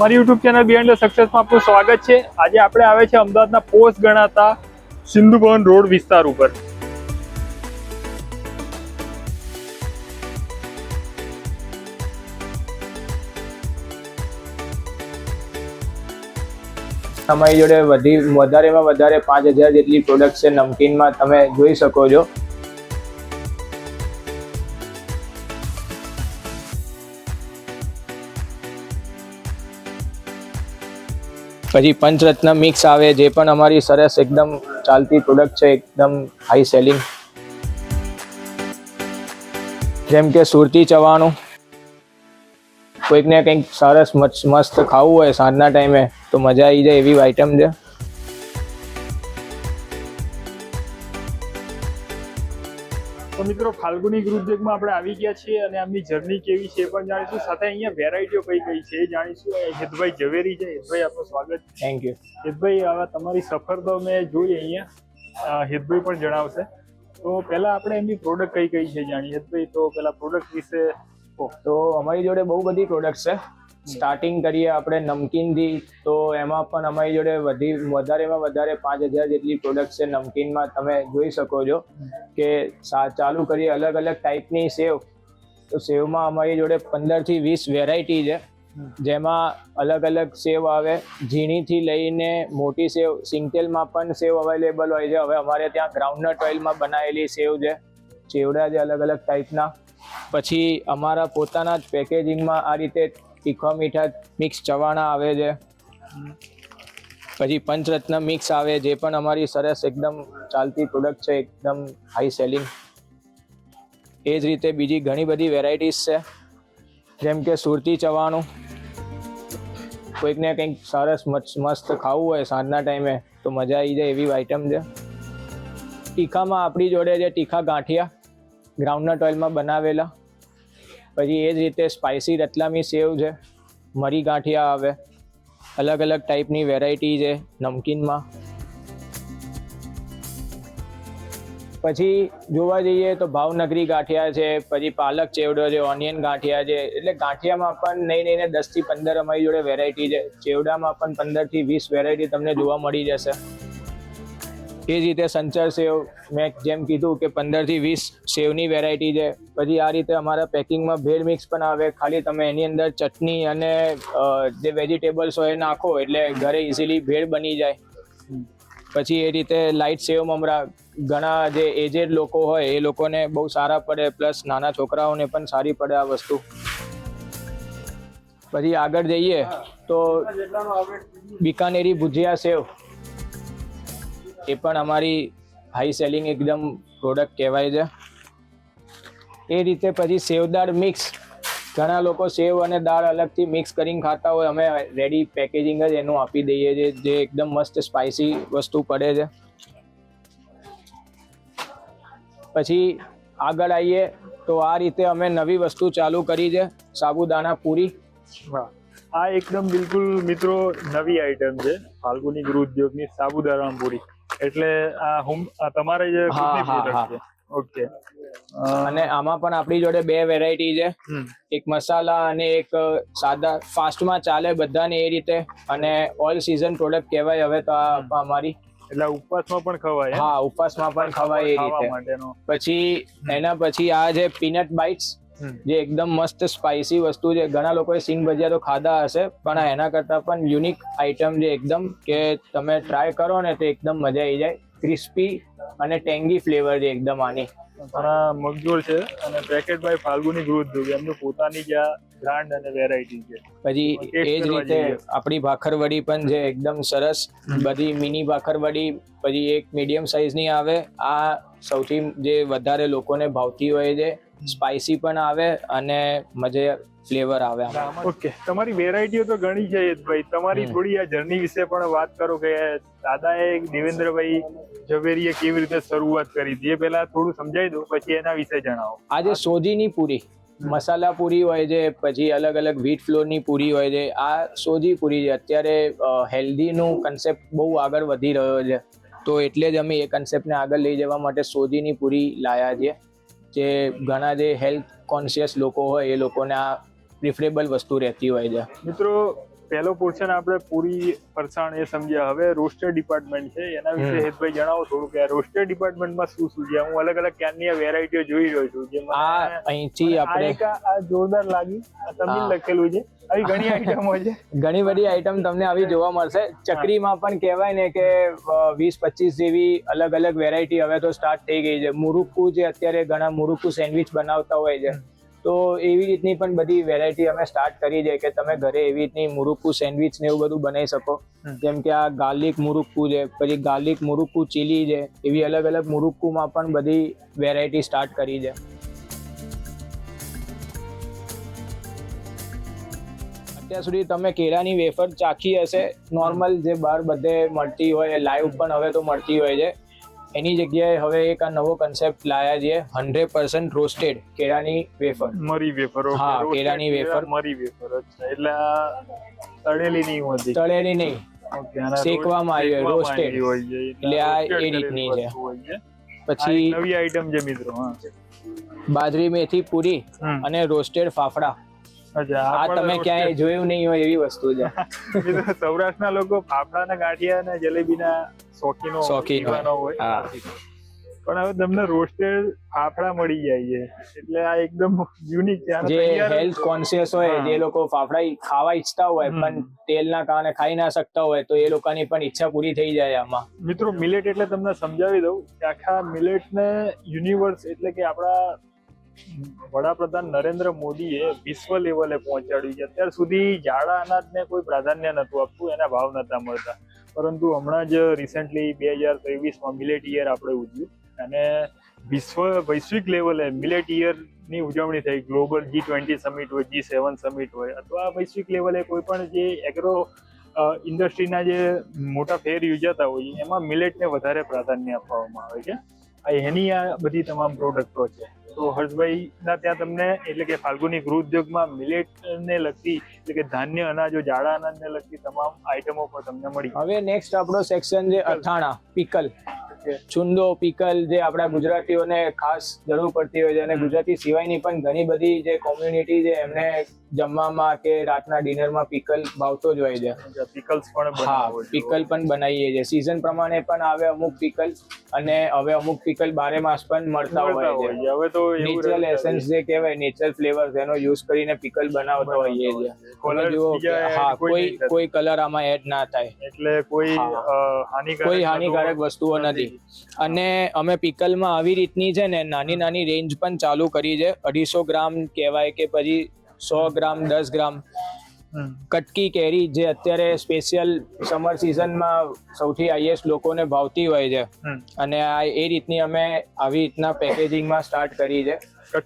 મારી YouTube channel behind the સક્સેસમાં આપનું સ્વાગત છે. આજે આપણે આવે છે અમદાવાદના પોસ્ટ ગણાતા સિંધુ ભવન રોડ વિસ્તાર ઉપર. તમારી જોડે વધી વધારેમાં વધારે પાંચ હજાર જેટલી પ્રોડક્ટ છે નમકીનમાં તમે જોઈ શકો છો. પછી પંચરત્ન મિક્સ આવે, જે પણ અમારી સરસ એકદમ ચાલતી પ્રોડક્ટ છે, એકદમ હાઈ સેલિંગ જેમ કે સુરતી ચવાણું. કોઈકને કંઈક સરસ મસ્ત ખાવું હોય સાંજના ટાઈમે તો મજા આવી જાય એવી આઈટમ છે. મિત્રો ફાલ્ગુની ગૃહ ઉદ્યોગમાં આપણે આવી ગયા છીએ અને આમની જર્ની કેવી છે એ પણ જાણીશું. સાથે અહીંયા વેરાયટીઓ કઈ કઈ છે એ જાણીશું. હેતભાઈ ઝવેરી છે. હેતભાઈ આપનું સ્વાગત થેન્ક યુ હેતભાઈ હવે તમારી સફર તો મેં જોઈ અહીંયા. હેતભાઈ પણ જણાવશે. તો પહેલા આપણે એમની પ્રોડક્ટ કઈ કઈ છે જાણી હેતભાઈ તો પહેલા પ્રોડક્ટ વિશે. તો અમારી જોડે બહુ બધી પ્રોડક્ટ છે. સ્ટાર્ટિંગ કરીએ આપણે નમકીનથી તો એમાં પણ અમારી જોડે વધી વધારેમાં વધારે પાંચ હજાર જેટલી પ્રોડક્ટ છે નમકીનમાં. તમે જોઈ શકો છો કે સા- ચાલુ કરીએ અલગ અલગ ટાઈપની સેવ. તો સેવમાં અમારી જોડે પંદરથી વીસ વેરાયટી છે. જેમાં અલગ અલગ સેવ આવે. ઝીણીથી લઈને મોટી સેવ સિંગતેલમાં પણ સેવ અવેલેબલ હોય છે. હવે અમારે ત્યાં ગ્રાઉન્ડનટ ઓઇલમાં બનાવેલી સેવ છે. ચેવડા છે અલગ અલગ ટાઈપના પછી અમારા પોતાના જ પેકેજિંગમાં આ રીતે તીખા મીઠા મિક્સ ચવાણા આવે છે. પછી પંચરત્ન મિક્સ આવે, જે પણ અમારી સરસ એકદમ ચાલતી પ્રોડક્ટ છે, એકદમ હાઈ સેલિંગ એ જ રીતે બીજી ઘણી બધી વેરાયટીઝ છે. જેમ કે સુરતી ચવાણું. કોઈકને કંઈક સરસ મસ્ત ખાવું હોય સાંજના ટાઈમે તો મજા આવી જાય એવી આઈટમ છે. તીખામાં આપણી જોડે જે તીખા ગાંઠિયા. ગ્રાઉન્ડનટ ઓઇલમાં બનાવેલા. પછી એ જ રીતે સ્પાઇસી રતલામી સેવ છે, મરી ગાંઠિયા આવે, અલગ અલગ ટાઈપની વેરાયટી છે નમકીનમાં. પછી જોવા જઈએ તો ભાવનગરી ગાંઠિયા છે, પછી પાલક ચેવડો છે ઓનિયન ગાંઠિયા છે, એટલે ગાંઠિયામાં પણ નહીં નહીં દસથી પંદર અમારી જોડે વેરાયટી છે. ચેવડામાં પણ પંદરથી વીસ વેરાયટી તમને જોવા મળી જશે. એ જ રીતે સંચર સેવ, મેં જેમ કીધું કે પંદરથી વીસ સેવની વેરાયટી છે. પછી આ રીતે અમારા પેકિંગમાં ભેળ મિક્સ પણ આવે. ખાલી તમે એની અંદર ચટણી અને જે વેજીટેબલ્સ હોય એ નાખો એટલે ઘરે ઇઝીલી ભેળ બની જાય. પછી એ રીતે લાઇટ સેવ મમરા, ઘણા જે એજેડ લોકો હોય એ લોકોને બહુ સારા પડે. પ્લસ નાના છોકરાઓને પણ સારી પડે આ વસ્તુ. પછી આગળ જઈએ તો બિકાનેરી ભુજિયા સેવ. એ પણ અમારી હાઈ સેલિંગ એકદમ પ્રોડક્ટ કહેવાય છે. એ રીતે પછી સેવદાળ મિક્સ ઘણા લોકો સેવ અને દાળ અલગથી મિક્સ કરીને ખાતા હોય, અમે રેડી પેકેજિંગ જ એનું આપી દઈએ છીએ, જે એકદમ મસ્ત સ્પાઇસી વસ્તુ પડે છે. પછી આગળ આવીએ, તો આ રીતે અમે નવી વસ્તુ ચાલુ કરી છે, સાબુદાણા પૂરી. આ એકદમ બિલકુલ મિત્રો નવી આઈટમ છે, ફાલ્ગુની ગૃહ ઉદ્યોગની સાબુદાણા પૂરી. એટલે આ હોમ તમારે જે હા, હા, છે. ઓકે અને આમાં પણ આપણી જોડે બે વેરાયટી છે. એક મસાલા અને એક સાદા ફાસ્ટમાં ચાલે બધાને એ રીતે. અને ઓલ સીઝન પ્રોડક્ટ કહેવાય હવે તો આ અમારી. એટલે ઉપવાસમાં પણ ખવાય હા ઉપવાસમાં પણ ખવાય એ રીતે. પછી એના પછી આ છે પીનટ બાઇટ્સ. જે એકદમ મસ્ત સ્પાઇસી વસ્તુ છે. ઘણા લોકોએ સિંગ ભજીયા તો ખાધા હશે પણ એના કરતાં પણ યુનિક આઈટમ જે એકદમ કે તમે ટ્રાય કરો ને તો એકદમ મજા આવી જાય. ક્રિસ્પી અને ટેંગી ફ્લેવર છે એકદમ આની. ઘણા આ મગજોળ છે અને પેકેટ બાય ફાલ્ગુની ગૃહ ઉદ્યોગ એમનું પોતાની જ્યાં બ્રાન્ડ અને વેરાયટી છે. પછી એ જ રીતે આપણી ભાખરવડી પણ છે એકદમ સરસ બધી મિની ભાખરવડી પછી એક મીડિયમ સાઇઝની આવે. આ સૌથી જે વધારે લોકોને ભાવતી હોય છે સ્પાઇસી પણ આવે અને મજે ફ્લેવર આવે ઓકે. તમારી વેરાયટીઓ તો ઘણી છે ભાઈ તમારી થોડી આ જર્ની વિશે પણ વાત કરો કે દાદાએ દેવેન્દ્રભાઈ ઝવેરીએ કેવી રીતે શરૂઆત કરી હતી. એ પહેલા થોડું સમજાવી દો પછી એના વિશે જણાવો. આજે સોજીની પૂરી મસાલા પૂરી હોય છે પછી અલગ અલગ વ્હીટ ફ્લોરની પૂરી હોય છે. આ સોજી પૂરી છે. અત્યારે હેલ્ધીનું કન્સેપ્ટ બહુ આગળ વધી રહ્યો છે. તો એટલે જ અમે એ કન્સેપ્ટને આગળ લઈ જવા માટે સોજીની પૂરી લાયા છીએ. જે ઘણા જે હેલ્થ કોન્શિયસ લોકો હોય એ લોકોને આ પ્રિફરેબલ વસ્તુ રહેતી હોય છે. મિત્રો પહેલો પોર્શન આપણે પૂરી ફરસાણ એ સમજ્યા. હવે રોસ્ટર ડિપાર્ટમેન્ટ છે એના વિશે. હેતભાઈ જણાવો થોડું કે આ રોસ્ટર ડિપાર્ટમેન્ટમાં શું શું છે હું અલગ અલગ ક્યારની વેરાયટીઓ જોઈ રહ્યો છું. જેમાં આ અહીંથી આપણે આ જોરદાર લાગી. તમિલ લખેલું છે. આવી ઘણી આઈટમો છે. ઘણી બધી આઈટમ તમને આવી જોવા મળશે. ચકરીમાં પણ કહેવાય ને કે વીસ પચીસ જેવી અલગ અલગ વેરાયટી હવે તો સ્ટાર્ટ થઈ ગઈ છે. મુરુક્કુ જે અત્યારે ઘણા મુરુક્કુ સેન્ડવિચ બનાવતા હોય છે. તો એવી રીતની પણ બધી વેરાયટી અમે સ્ટાર્ટ કરી છે કે તમે ઘરે એવી રીતની મુરુક્કુ સેન્ડવિચ ને એવું બધું બનાવી શકો. જેમ કે આ ગાર્લિક મુરુક્કુ છે પછી ગાર્લિક મુરુક્કુ ચીલી છે એવી અલગ અલગ મુરુક્કુમાં પણ બધી વેરાયટી સ્ટાર્ટ કરી છે. અત્યાર સુધી તમે કેળાની વેફર ચાખી હશે. નોર્મલ જે બહાર બધે મળતી હોય લાઈવ પણ હવે તો મળતી હોય છે. એની જગ્યાએ હવે એક આ નવો કન્સેપ્ટ લાયા છે હંડ્રેડ પર્સન્ટ રોસ્ટેડ કેળાની વેફર. મરી વેફર હા, કેળાની વેફર. મરી વેફર એટલે તળેલી નહીં હોતી તળેલી નહીં. શેકવામાં આવી હોય, છે. એટલે આ એ રીતની છે. પછી નવી આઈટમ છે મિત્રો બાજરી મેથી પૂરી અને રોસ્ટેડ ફાફડા. આ તમે ક્યાંય જોયું નહીં હોય એવી વસ્તુ છે. સૌરાષ્ટ્રના લોકો ફાફડા ને ગાંઠિયા અને જલેબીના શોખીનો શોખીનો હોય. પણ હવે તમને રોસ્ટેડ ફાફડા મળી જાય છે. એટલે આ એકદમ યુનિક છે. જે હેલ્થ કોન્શિયસ હોય. જે લોકો ફાફડા ખાવા ઈચ્છતા હોય પણ તેલના કારણે ખાઈ ના શકતા હોય તો એ લોકોની પણ ઈચ્છા પૂરી થઈ જાય આમાં. મિત્રો મિલેટ એટલે તમને સમજાવી દઉં કે આખા મિલેટ ને યુનિવર્સ એટલે કે આપણા વડાપ્રધાન નરેન્દ્ર મોદીએ વિશ્વ લેવલે પહોંચાડ્યું છે. અત્યાર સુધી જાડા અનાજને કોઈ પ્રાધાન્ય નહોતું આપતું, એના ભાવ નહોતા મળતા. પરંતુ હમણાં જ રિસેન્ટલી બે હજાર ત્રેવીસમાં મિલેટ યર આપણે ઉજવ્યું. અને વિશ્વ વૈશ્વિક લેવલે મિલેટ યરની ઉજવણી થઈ. ગ્લોબલ જી ટ્વેન્ટી સમિટ હોય જી સેવન સમિટ હોય, અથવા વૈશ્વિક લેવલે કોઈ પણ જે એગ્રો ઇન્ડસ્ટ્રીના જે મોટા ફેર યોજાતા હોય, એમાં મિલેટને વધારે પ્રાધાન્ય આપવામાં આવે છે. આ એની આ બધી તમામ પ્રોડક્ટો છે. તો હર્ષભાઈ ના ત્યાં તમને એટલે કે ફાલ્ગુની ગૃહ ઉદ્યોગમાં મિલેટ ને લગતી એટલે કે ધાન્ય અનાજો જાડા અનાજને લગતી તમામ આઈટમો પણ તમને મળી. હવે નેક્સ્ટ આપણો સેક્શન છે અથાણા પીકલ છુંદો પીકલ જે આપણા ગુજરાતીઓને ખાસ જરૂર પડતી હોય છે અને ગુજરાતી સિવાયની પણ ઘણી બધી જે કોમ્યુનિટી છે એમને જમવામાં કે રાતના ડિનરમાં પીકલ ભાવતો જ હોય છે. પીકલ્સ પણ હા પીકલ પણ બનાવીએ છીએ. સિઝન પ્રમાણે પણ આવે અમુક પીકલ અને હવે અમુક પીકલ બારે માસ પણ મળતા હોય છે. હવે તો નેચરલ એસેન્સ જે કહેવાય નેચરલ ફ્લેવર એનો યુઝ કરીને પીકલ બનાવતા હોઈએ છીએ. હા કોઈ કોઈ કલર આમાં એડ ના થાય. એટલે કોઈ હાનિકારક કોઈ હાનિકારક વસ્તુઓ નથી. અને અમે પીકલમાં આવી રીતની છે ને નાની નાની રેન્જ પણ ચાલુ કરી છે. અઢીસો ગ્રામ કહેવાય કે પછી સો ગ્રામ દસ ગ્રામ. કટકી કેરી જે અત્યારે સ્પેશિયલ સમર સિઝનમાં સૌથી હાઈએસ્ટ લોકોને ભાવતી હોય છે. અને આ એ રીતની અમે આવી રીતના પેકેજિંગમાં સ્ટાર્ટ કરી છે.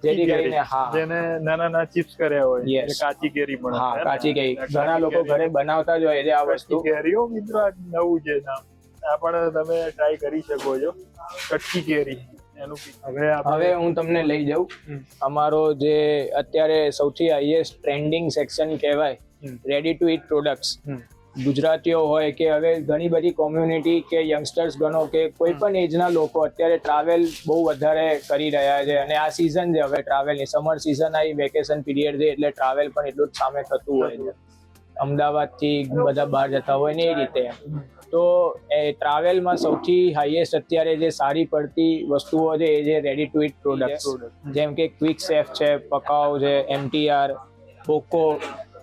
જેથી કરીને હા. જેને નાના નાના ચિપ્સ કર્યા હોય કાચી કેરી પણ હા કાચી કેરી. ઘણા લોકો ઘરે બનાવતા જ હોય છે આ વસ્તુ. કેરીઓ મિત્રો નવું છે આ પણ તમે ટ્રાય કરી શકો છો. કટકી કેરી હવે હવે હું તમને લઈ જાઉં. અમારો જે અત્યારે સૌથી હાઈએસ્ટ ટ્રેન્ડિંગ સેક્શન કહેવાય. રેડી ટુ ઇટ પ્રોડક્ટ્સ ગુજરાતીઓ હોય કે હવે ઘણી બધી કોમ્યુનિટી કે યંગસ્ટર્સ ગણો કે કોઈ પણ એજના લોકો અત્યારે ટ્રાવેલ બહુ વધારે કરી રહ્યા છે અને આ સિઝન છે હવે ટ્રાવેલની સમર સિઝન આવી વેકેશન પીરિયડ છે એટલે ટ્રાવેલ પણ એટલું જ સામે થતું હોય છે. અમદાવાદથી બધા બહાર જતા હોય ને એ રીતે. તો એ ટ્રાવેલમાં સૌથી હાઈએસ્ટ અત્યારે જે સારી પડતી વસ્તુઓ છે એ છે રેડી ટુ ઇટ પ્રોડક્ટ જેમ કે ક્વિક સેફ છે પકાવ છે એમટીઆર પોકો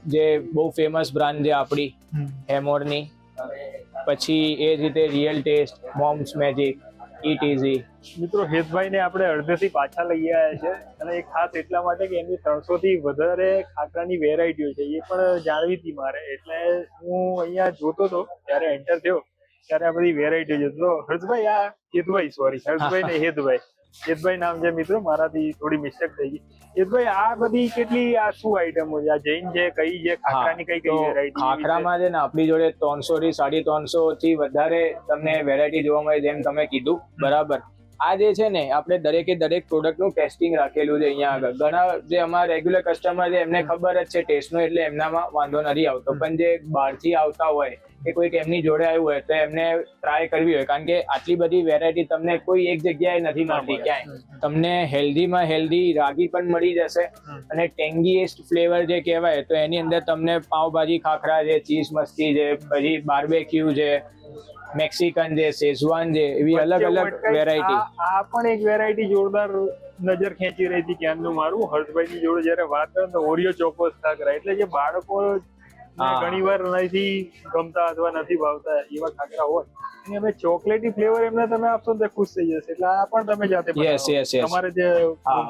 જે બહુ ફેમસ બ્રાન્ડ છે આપણી હમ. હેમોરની પછી એ જ રીતે real taste mom's magic eat easy મિત્રો હેતભાઈ ને આપણે અડધેથી પાછા લઈ આવ્યા છે અને એ ખાસ એટલા માટે કે એમની ત્રણસો થી વધારે ખાકરાની વેરાયટીઓ છે. એ પણ જાણવી હતી મારે. એટલે હું અહીંયા જોતો હતો ત્યારે એન્ટર થયો. ત્યારે આ બધી વેરાયટી જોતો તો હર્ષભાઈ આ હેતભાઈ સોરી હર્ષભાઈ ને હેતભાઈ. હેતભાઈ નામ છે મિત્રો મારાથી થોડી મિસ્ટેક થઈ ગઈ. હેતભાઈ આ બધી કેટલી આ શું આઈટમો છે? આ જૈન છે કઈ છે ખાખરાની કઈ કઈ વેરાયટી ખાખરામાં છે ને આપણી જોડે ત્રણસો થી સાડી ત્રણસો થી વધારે તમને વેરાયટી જોવા મળે જેમ તમે કીધું બરાબર. આ જે છે ને આપણે દરેકે દરેક પ્રોડક્ટનું ટેસ્ટિંગ રાખેલું છે અહીંયા આગળ. ઘણા જે અમારા રેગ્યુલર કસ્ટમર છે એમને ખબર જ છે ટેસ્ટનો એટલે એમનામાં વાંધો નથી આવતો. પણ જે બહારથી આવતા હોય કે કોઈક એમની જોડે આવ્યું હોય તો એમને ટ્રાય કરવી હોય. કારણ કે આટલી બધી વેરાયટી તમને કોઈ એક જગ્યાએ નથી મળતી ક્યાંય. તમને હેલ્ધીમાં હેલ્ધી રાગી પણ મળી જશે અને ટેંગીએસ્ટ ફ્લેવર જે કહેવાય તો એની અંદર તમને પાવભાજી ખાખરા છે ચીઝ મસ્તી છે પછી બાર્બેક્યુ છે મેક્સિકન છે શેઝવાન છે એવી અલગ અલગ વેરાયટી આ પણ એક વેરાયટી જોરદાર નજર ખેંચી રહી હતી ક્યાંનું મારું. હર્ષભાઈ ની જોડે જયારે વાત કરે તો ઓરિયો ચોકોસ ખાખરા. એટલે જે બાળકો. ઘણી વાર નથી ગમતા અથવા નથી ભાવતા એવા ખાખરા હોય. અને અમે ચોકલેટી ફ્લેવર એમને તમે આપશો તો ખુશ થઈ જશે. એટલે આ પણ તમે જાતે યસ યસ યસ. તમારે જે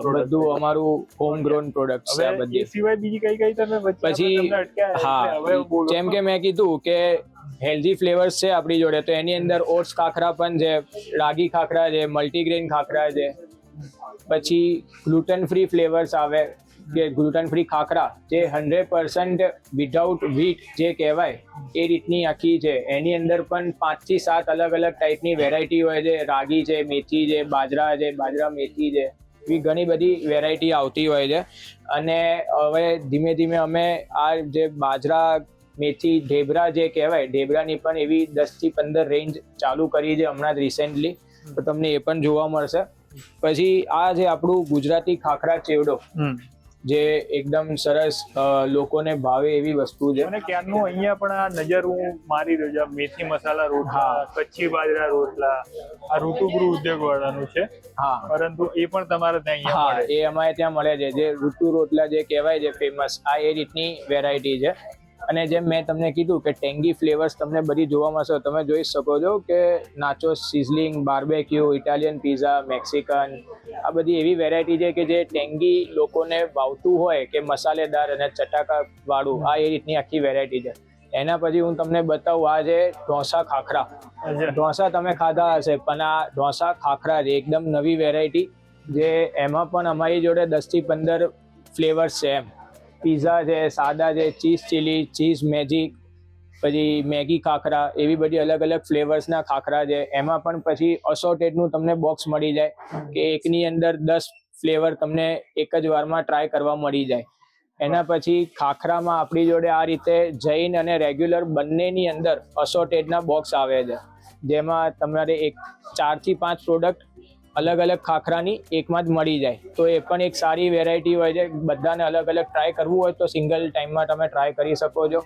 બધું અમારું હોમ ગ્રોન પ્રોડક્ટ છે આ બધી. સિવાય બીજી કઈ કઈ તમે પછી હા જેમ કે મેં કીધું કે હેલ્ધી ફ્લેવર્સ છે આપણી જોડે તો એની અંદર ઓટ્સ ખાખરા પણ છે રાગી ખાખરા છે મલ્ટીગ્રેન ખાખરા છે. પછી ગ્લુટન ફ્રી ફ્લેવર્સ આવે. કે ગ્લુટન ફ્રી ખાખરા જે હંડ્રેડ પર્સન્ટ વિધાઉટ વીટ જે કહેવાય, એ રીતની આખી છે. એની અંદર પણ પાંચથી સાત અલગ અલગ ટાઈપની વેરાયટી હોય છે. રાગી છે, મેથી છે, બાજરા છે, બાજરા મેથી છે, એવી ઘણી બધી વેરાયટી આવતી હોય છે. અને હવે ધીમે ધીમે અમે આ જે બાજરા, મેથી, ઢેબરા જે કહેવાય, ઢેબરાની પણ એવી દસથી પંદર રેન્જ ચાલુ કરી છે હમણાં જ રિસેન્ટલી તો તમને એ પણ જોવા મળશે. પછી આ જે આપણું ગુજરાતી ખાખરા ચેવડો. જે એકદમ સરસ લોકોને ભાવે એવી વસ્તુ છે. અને ક્યારનું અહીંયા પણ આ નજર હું મારી રહ્યો છું મેથી મસાલા રોટલા કચ્છી બાજરા રોટલા આ ઋતુગૃહ ઉદ્યોગ વાળાનું છે. હા. પરંતુ એ પણ તમારે ત્યાં હા એ અમારે ત્યાં મળે છે. જે ઋતુ રોટલા જે કહેવાય છે ફેમસ આ એ રીતની વેરાયટી છે. અને જેમ મેં તમને કીધું કે ટેંગી ફ્લેવર્સ તમને બધી જોવા મળશે તમે જોઈ શકો છો કે nachos sizzling barbecue Italian pizza Mexican આ બધી એવી વેરાયટી છે કે જે ટેંગી લોકોને ભાવતું હોય કે મસાલેદાર અને ચટાકાવાળું આ એ રીતની આખી વેરાયટી છે. એના પછી હું તમને બતાવું આ છે ઢોસા ખાખરા. ઢોસા તમે ખાધા હશે પણ આ ઢોસા ખાખરા છે એકદમ નવી વેરાયટી જે એમાં પણ અમારી જોડે દસથી પંદર ફ્લેવર્સ છે એમ. પીઝા છે, સાદા છે ચીઝ ચીલી ચીઝ મેજિક પછી મેગી ખાખરા, એવી બધી અલગ અલગ ફ્લેવર્સના ખાખરા છે. એમાં પણ પછી અસોટેડનું તમને બોક્સ મળી જાય કે એકની અંદર દસ ફ્લેવર તમને એક જ વારમાં ટ્રાય કરવા મળી જાય. એના પછી ખાખરામાં આપણી જોડે આ રીતે જૈન અને રેગ્યુલર બંનેની અંદર અસોટેડના બોક્સ આવે છે. જેમાં તમારે એક ચારથી પાંચ પ્રોડક્ટ અલગ અલગ ખાખરાની એકમાં જ મળી જાય. તો એ પણ એક સારી વેરાયટી હોય છે. બધાને અલગ અલગ ટ્રાય કરવું હોય તો સિંગલ ટાઈમમાં તમે ટ્રાય કરી શકો છો.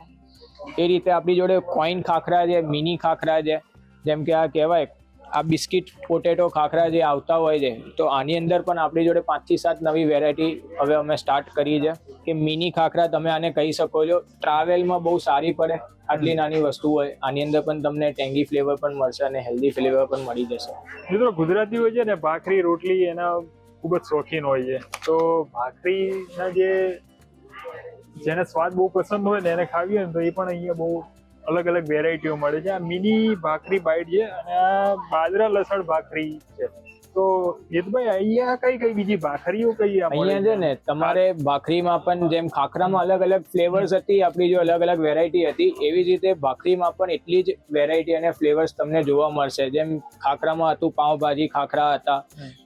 એ રીતે આપણી જોડે કોઈન ખાખરા છે મિની ખાખરા છે. જેમ કે આ કહેવાય આ બિસ્કિટ પોટેટો ખાખરા જે આવતા હોય છે તો આની અંદર પણ આપણી જોડે પાંચથી સાત નવી વેરાયટી હવે અમે સ્ટાર્ટ કરી છે કે મિની ખાખરા તમે આને કહી શકો છો. ટ્રાવેલમાં બહુ સારી પડે આટલી નાની વસ્તુ હોય. આની અંદર પણ તમને ટેંગી ફ્લેવર પણ મળશે અને હેલ્ધી ફ્લેવર પણ મળી જશે. મિત્રો ગુજરાતીઓ છે ને ભાખરી રોટલી એના ખૂબ જ શોખીન હોય છે. તો ભાખરીના જે જેને સ્વાદ બહુ પસંદ હોય ને એને ખાવી હોય ને તો એ પણ અહીંયા બહુ અલગ અલગ વેરાયટીઓ મળે છે. આ મિની ભાખરી બાઈટ છે અને આ બાજરા લસણ ભાખરી છે. તો હેતભાઈ અહીંયા કઈ કઈ બીજી ભાખરીઓ કઈ અહીંયા છે? ને તમારે ભાખરીમાં પણ જેમ ખાખરામાં અલગ અલગ ફ્લેવર્સ હતી આપણી જો અલગ અલગ વેરાયટી હતી એવી જ રીતે ભાખરીમાં પણ એટલી જ વેરાયટી અને ફ્લેવર્સ તમને જોવા મળશે. જેમ ખાખરામાં હતું પાવભાજી ખાખરા હતા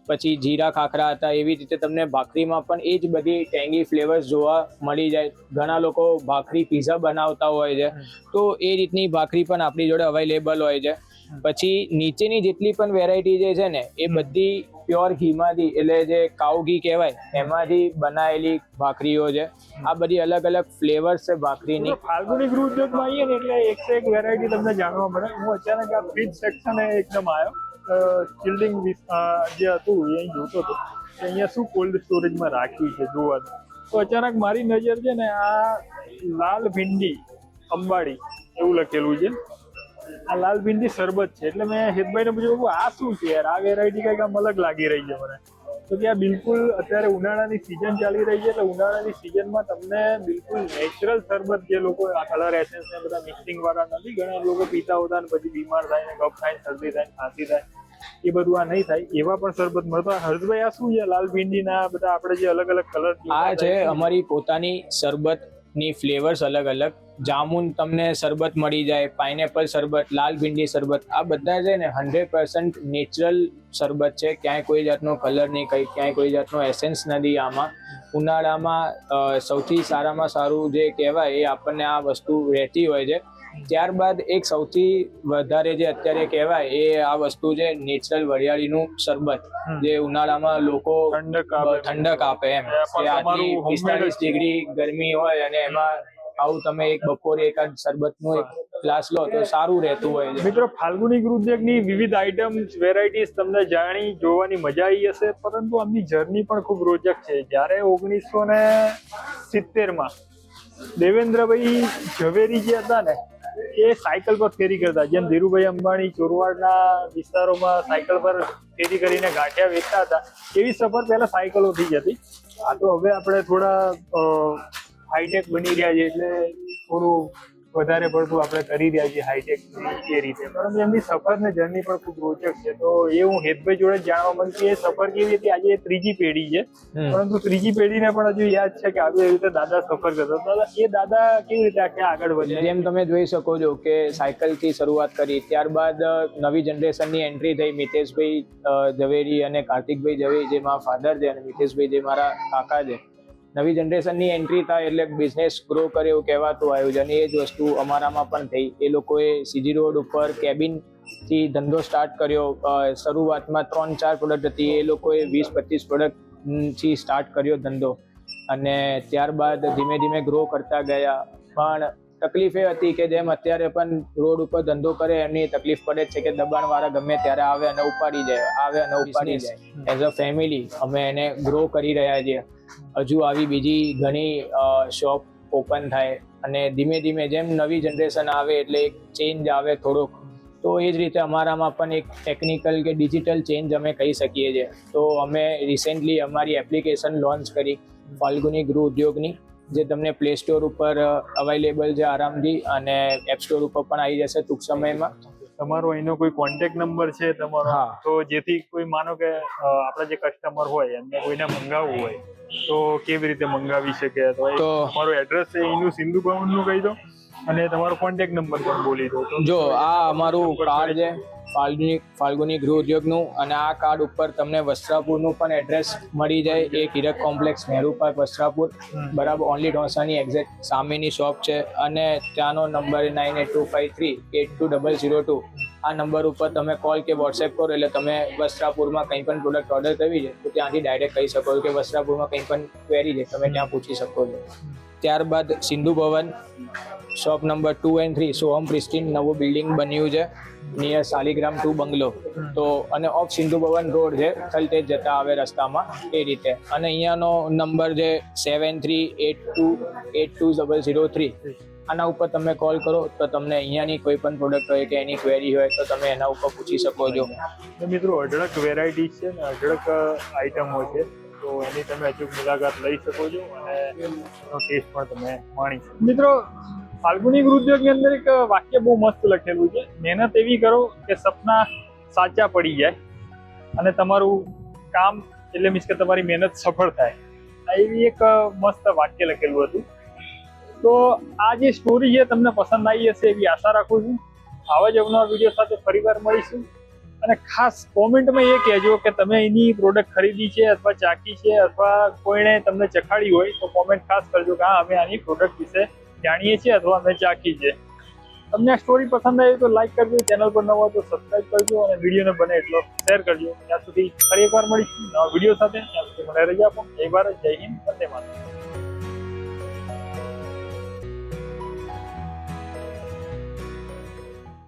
પછી જીરા ખાખરા હતા એવી રીતે તમને ભાખરીમાં પણ એ જ બધી ટેંગી ફ્લેવર્સ જોવા મળી જાય. ઘણા લોકો ભાખરી પીઝા બનાવતા હોય છે. તો એ રીતની ભાખરી પણ આપણી જોડે અવેલેબલ હોય છે. પછી નીચેની જેટલી પણ વેરાયટી જે છે ને એ બધી પ્યોર ઘીમાંથી એટલે જે કાઉ ઘી કહેવાય એમાંથી બનાવેલી ભાખરીઓ છે. આ બધી અલગ અલગ ફ્લેવર્સ છે ભાખરીની. ફાલ્ગુની ગૃહ ઉદ્યોગમાં આવીએ ને એટલે એકસો એક વેરાયટી તમને જાણવા મળે. હું અચાનક આ ફ્રીજ સેક્શન એકદમ આવ્યો ચિલ્ડિંગ જે હતું એ અહીં જોતો હતો. કે અહીંયા શું કોલ્ડ સ્ટોરેજમાં રાખ્યું છે જોવાનું. તો અચાનક મારી નજર છે ને આ લાલ ભીંડી અંબાડી એવું લખેલું છે. આ લાલ ભીંડી શરબત છે. એટલે મેં હેતભાઈને પૂછ્યું આ શું છે યાર? આ વેરાયટી કંઈક આમ અલગ લાગી રહી છે મને. તો કે આ બિલકુલ અત્યારે ઉનાળાની સિઝન ચાલી રહી છે એટલે ઉનાળાની સિઝનમાં તમને બિલકુલ નેચરલ શરબત જે લોકો આ કલર એસેન્સ ને બધા મિક્સિંગ વાળા નથી ઘણા લોકો પીતા હોતા ને પછી બીમાર થાય ને કફ થાય શરદી થાય ખાંસી થાય એ બધું આ નહીં થાય. એવા પણ શરબત મળતા. હર્ષભાઈ આ શું છે લાલ ભીંડીના બધા આપણે જે અલગ અલગ કલર આ છે અમારી પોતાની શરબતની ફ્લેવર્સ અલગ અલગ. જામુન તમને શરબત મળી જાય પાઇનેપલ શરબત, લાલ ભીંડી શરબત, આ બધા છે ને હંડ્રેડ પર્સન્ટ નેચરલ શરબત છે. ક્યાંય કોઈ જાતનો કલર નહીં, કંઈ ક્યાંય કોઈ જાતનો એસેન્સ નથી આમાં. ઉનાળામાં સૌથી સારામાં સારું જે કહેવાય એ આપણને આ વસ્તુ રહેતી હોય છે. ત્યારબાદ એક સૌથી વધારે જે અત્યારે કહેવાય એ આ વસ્તુ છે નેચરલ વરિયાળીનું શરબત જે ઉનાળામાં લોકો ઠંડક આપે. એમ. પિસ્તાલીસ ડિગ્રી ગરમી હોય અને એમાં આવું તમે એક બપોરે એકાદ શરબતનો એક ગ્લાસ લો તો સારું રહેતું હોય છે. મિત્રો ફાલ્ગુની ગૃહોદ્યોગની વિવિધ આઇટમ્સ વેરાયટીઝ તમને જાણી જોવાની મજા આવી હશે પરંતુ આમની જર્ની પણ ખૂબ રોચક છે. જ્યારે ઓગણીસો ને સિત્તેરમાં દેવેન્દ્રભાઈ ઝવેરી જે હતા ને એ સાયકલ પર ફેરી કરતા. જેમ ધીરુભાઈ અંબાણી ચોરવાડના વિસ્તારોમાં સાયકલ પર ફેરી કરીને ગાંઠિયા વેચતા હતા, એવી સફર પહેલા સાયકલો થઈ હતી આ તો હવે આપણે થોડા હાઈટેક બની રહ્યા છે એટલે થોડું વધારે પડતું આપણે કરી રહ્યા છીએ હાઈટેક એ રીતે. પરંતુ એમની સફર ને જર્ની પણ ખૂબ રોચક છે. તો એ હું હેતભાઈ જોડે જાણવા માંગુ એ સફર કેવી હતી? આજે ત્રીજી પેઢી છે. પરંતુ ત્રીજી પેઢીને પણ હજુ યાદ છે કે આવી રીતે દાદા સફર કરતા એ દાદા કેવી રીતે આખે આગળ વધ્યા જેમ તમે જોઈ શકો છો કે સાયકલથી શરૂઆત કરી ત્યારબાદ નવી નવી જનરેશનની એન્ટ્રી થઈ મિતેશભાઈ ઝવેરી અને કાર્તિકભાઈ ઝવેરી જે મારા ફાધર છે અને મિતેશભાઈ જે મારા કાકા છે. નવી જનરેશનની એન્ટ્રી થાય એટલે બિઝનેસ ગ્રો કરે એવું કહેવાતું આયોજન, એ જ વસ્તુ અમારામાં પણ થઈ. એ લોકોએ સીજી રોડ ઉપર કેબિનથી ધંધો સ્ટાર્ટ કર્યો. શરૂઆતમાં ત્રણ ચાર પ્રોડક્ટ હતી. એ લોકોએ વીસ પચીસ પ્રોડક્ટથી સ્ટાર્ટ કર્યો ધંધો. અને ત્યારબાદ ધીમે ધીમે ગ્રો કરતા ગયા. પણ તકલીફ એ હતી કે જેમ અત્યારે પણ રોડ ઉપર ધંધો કરે એમની તકલીફ પડે છે કે દબાણ વાળા ગમે ત્યારે આવે અને ઉપાડી જાય આવે અને ઉપાડી જાય. એઝ અ ફેમિલી અમે એને ગ્રો કરી રહ્યા છીએ. હજુ આવી બીજી ઘણી શોપ ઓપન થાય અને ધીમે ધીમે જેમ નવી જનરેશન આવે એટલે એક ચેન્જ આવે થોડોક તો એ જ રીતે અમારામાં પણ એક ટેકનિકલ કે ડિજિટલ ચેન્જ અમે કહી શકીએ છીએ. તો અમે રિસેન્ટલી અમારી એપ્લિકેશન લોન્ચ કરી ફાલ્ગુની ગૃહ ઉદ્યોગની. જે તમને પ્લે સ્ટોર ઉપર અવેલેબલ છે આરામથી અને એપ સ્ટોર ઉપર પણ આવી જશે ટૂંક સમયમાં. તમારો એનો કોઈ કોન્ટેક્ટ નંબર છે તમારો. તો જેથી કોઈ માનો કે આપણા જે કસ્ટમર હોય એમને કોઈને મંગાવવું હોય તો કેવી રીતે મંગાવી શકે? તો તમારું એડ્રેસ છે એનું સિંધુ ભવનનું કહી દો અને તમારો કોન્ટેક્ટ નંબર પણ બોલી દો. જો આ અમારું કાર્ડ છે. ફાલ્ગુની ફાલ્ગુની ગૃહ ઉદ્યોગનું અને આ કાર્ડ ઉપર તમને વસ્ત્રાપુરનું પણ એડ્રેસ મળી જાય. એક હીરક કોમ્પ્લેક્સ નહેરુ પાર્ક વસ્ત્રાપુર. બરાબર ઓનલી ઢોસાની એક્ઝેક્ટ સામેની શોપ છે અને ત્યાંનો number nine eight two five three eight two double zero two આ નંબર ઉપર તમે કોલ કે વોટ્સએપ કરો એટલે તમે વસ્ત્રાપુરમાં કંઈ પણ પ્રોડક્ટ ઓર્ડર કરવી છે તો ત્યાંથી ડાયરેક્ટ કહી શકો છો કે વસ્ત્રાપુરમાં કંઈ પણ ક્વેરી છે તમે ત્યાં પૂછી શકો છો. ત્યારબાદ Sindhu Bhavan shop number two and three Soham pristine નવું બિલ્ડિંગ બન્યું છે નિયર શાલિગ્રામ ટુ બંગલો. તો અને ઓફ સિંધુ ભવન રોડ છે થલતેજ જતા આવે રસ્તામાં એ રીતે. અને અહીંયાનો નંબર છે seven three eight two eight two double zero three આના ઉપર તમે કોલ કરો તો તમને અહીંયાની કોઈ પણ પ્રોડક્ટ હોય કે એની ક્વેરી હોય તો તમે એના ઉપર પૂછી શકો છો. મિત્રો અઢળક વેરાયટી છે ને અઢળક આઈટમો છે. તો એની તમે અચૂક મુલાકાત લઈ શકો છો અને ટેસ્ટ પણ તમે માણી શકો મિત્રો ફાલ્ગુની ગૃહ ઉદ્યોગની અંદર એક વાક્ય બહુ મસ્ત લખેલું છે, મહેનત એવી કરો કે સપના સાચા પડી જાય અને તમારું કામ એટલે મીન્સ કે તમારી મહેનત સફળ થાય. એવી એક મસ્ત વાક્ય લખેલું હતું. તો આ જે સ્ટોરી છે તમને પસંદ આવી હશે એવી આશા રાખું છું. આવા જ અવનવા વીડિયો સાથે ફરીવાર મળીશું. અને ખાસ કોમેન્ટમાં એ કહેજો કે તમે એની પ્રોડક્ટ ખરીદી છે અથવા ચાખી છે અથવા કોઈને તમને ચખાડી હોય તો કોમેન્ટ ખાસ કરજો કે હા, અમે આની પ્રોડક્ટ વિશે જાણીએ છીએ અથવા અમે ચાખી છે તમને આ સ્ટોરી પસંદ આવી તો લાઈક કરજો ચેનલ પર નવા તો સબસ્ક્રાઈબ કરજો અને વિડીયોને બને એટલો શેર કરજો. ત્યાં સુધી ફરી એકવાર મળીશું નવા વીડિયો સાથે. ત્યાં સુધી મને રજા આપો. એક વાર જય હિન્દ, વંદે માતરમ.